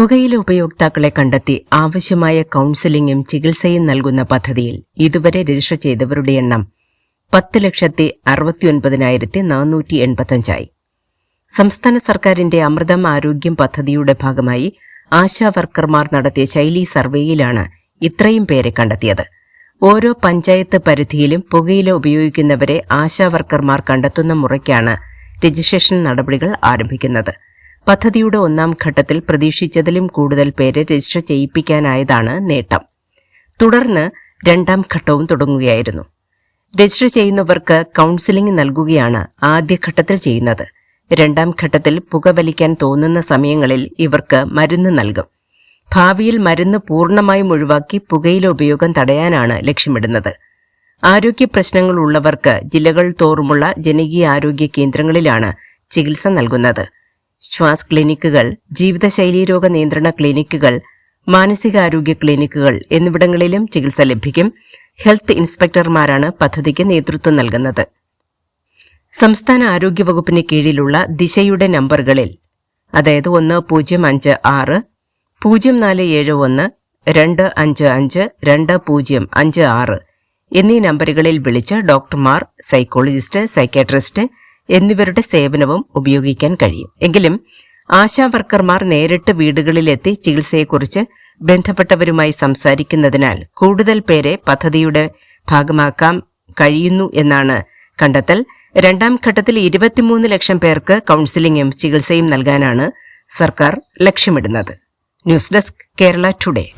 പുകയില ഉപയോക്താക്കളെ കണ്ടെത്തി ആവശ്യമായ കൌൺസിലിംഗും ചികിത്സയും നൽകുന്ന പദ്ധതിയിൽ ഇതുവരെ രജിസ്റ്റർ ചെയ്തവരുടെ എണ്ണം പത്ത് ലക്ഷത്തി അറുപത്തിയൊൻപതിനായിരത്തി നാനൂറ്റി എൺപത്തഞ്ചായി സംസ്ഥാന സർക്കാരിന്റെ അമൃതം ആരോഗ്യം പദ്ധതിയുടെ ഭാഗമായി ആശാ വർക്കർമാർ നടത്തിയ ശൈലി സർവേയിലാണ് ഇത്രയും പേരെ കണ്ടെത്തിയത്. ഓരോ പഞ്ചായത്ത് പരിധിയിലും പുകയില ഉപയോഗിക്കുന്നവരെ ആശാ വർക്കർമാർ കണ്ടെത്തുന്ന മുറയ്ക്കാണ് രജിസ്ട്രേഷൻ നടപടികൾ ആരംഭിക്കുന്നത്. പദ്ധതിയുടെ ഒന്നാം ഘട്ടത്തിൽ പ്രതീക്ഷിച്ചതിലും കൂടുതൽ പേരെ രജിസ്റ്റർ ചെയ്യിപ്പിക്കാനായതാണ് നേട്ടം. തുടർന്ന് രണ്ടാം ഘട്ടവും തുടങ്ങുകയായിരുന്നു. രജിസ്റ്റർ ചെയ്യുന്നവർക്ക് കൌൺസിലിംഗ് നൽകുകയാണ് ആദ്യഘട്ടത്തിൽ ചെയ്യുന്നത്. രണ്ടാം ഘട്ടത്തിൽ പുകവലിക്കാൻ തോന്നുന്ന സമയങ്ങളിൽ ഇവർക്ക് മരുന്ന് നൽകും. ഭാവിയിൽ മരുന്ന് പൂർണമായും ഒഴിവാക്കി പുകയില ഉപയോഗം തടയാനാണ് ലക്ഷ്യമിടുന്നത്. ആരോഗ്യ പ്രശ്നങ്ങൾ ഉള്ളവർക്ക് ജില്ലകൾ തോറുമുള്ള ജനകീയ ആരോഗ്യ കേന്ദ്രങ്ങളിലാണ് ചികിത്സ നൽകുന്നത്. ശ്വാസ് ക്ലിനിക്കുകൾ ജീവിതശൈലീ രോഗ നിയന്ത്രണ ക്ലിനിക്കുകൾ മാനസികാരോഗ്യ ക്ലിനിക്കുകൾ എന്നിവിടങ്ങളിലും ചികിത്സ ലഭിക്കും. ഹെൽത്ത് ഇൻസ്പെക്ടർമാരാണ് പദ്ധതിക്ക് നേതൃത്വം നൽകുന്നത്. സംസ്ഥാന ആരോഗ്യവകുപ്പിന് കീഴിലുള്ള ദിശയുടെ നമ്പറുകളിൽ അതായത് ഒന്ന് പൂജ്യം അഞ്ച് ആറ് പൂജ്യം നാല് ഏഴ് ഒന്ന് രണ്ട് അഞ്ച് അഞ്ച് രണ്ട് പൂജ്യം അഞ്ച് ആറ് എന്നീ നമ്പറുകളിൽ വിളിച്ച് ഡോക്ടർമാർ സൈക്കോളജിസ്റ്റ് സൈക്കാട്രിസ്റ്റ് എന്നിവരുടെ സേവനവും ഉപയോഗിക്കാൻ കഴിയും. എങ്കിലും ആശാ വർക്കർമാർ നേരിട്ട് വീടുകളിലെത്തി ചികിത്സയെക്കുറിച്ച് ബന്ധപ്പെട്ടവരുമായി സംസാരിക്കുന്നതിനാൽ കൂടുതൽ പേരെ പദ്ധതിയുടെ ഭാഗമാക്കാൻ കഴിയുന്നു എന്നാണ് കണ്ടെത്തൽ. രണ്ടാം ഘട്ടത്തിൽ ഇരുപത്തിമൂന്ന് ലക്ഷം പേർക്ക് കൌൺസിലിംഗും ചികിത്സയും നൽകാനാണ് സർക്കാർ ലക്ഷ്യമിടുന്നത്. News desk Kerala today.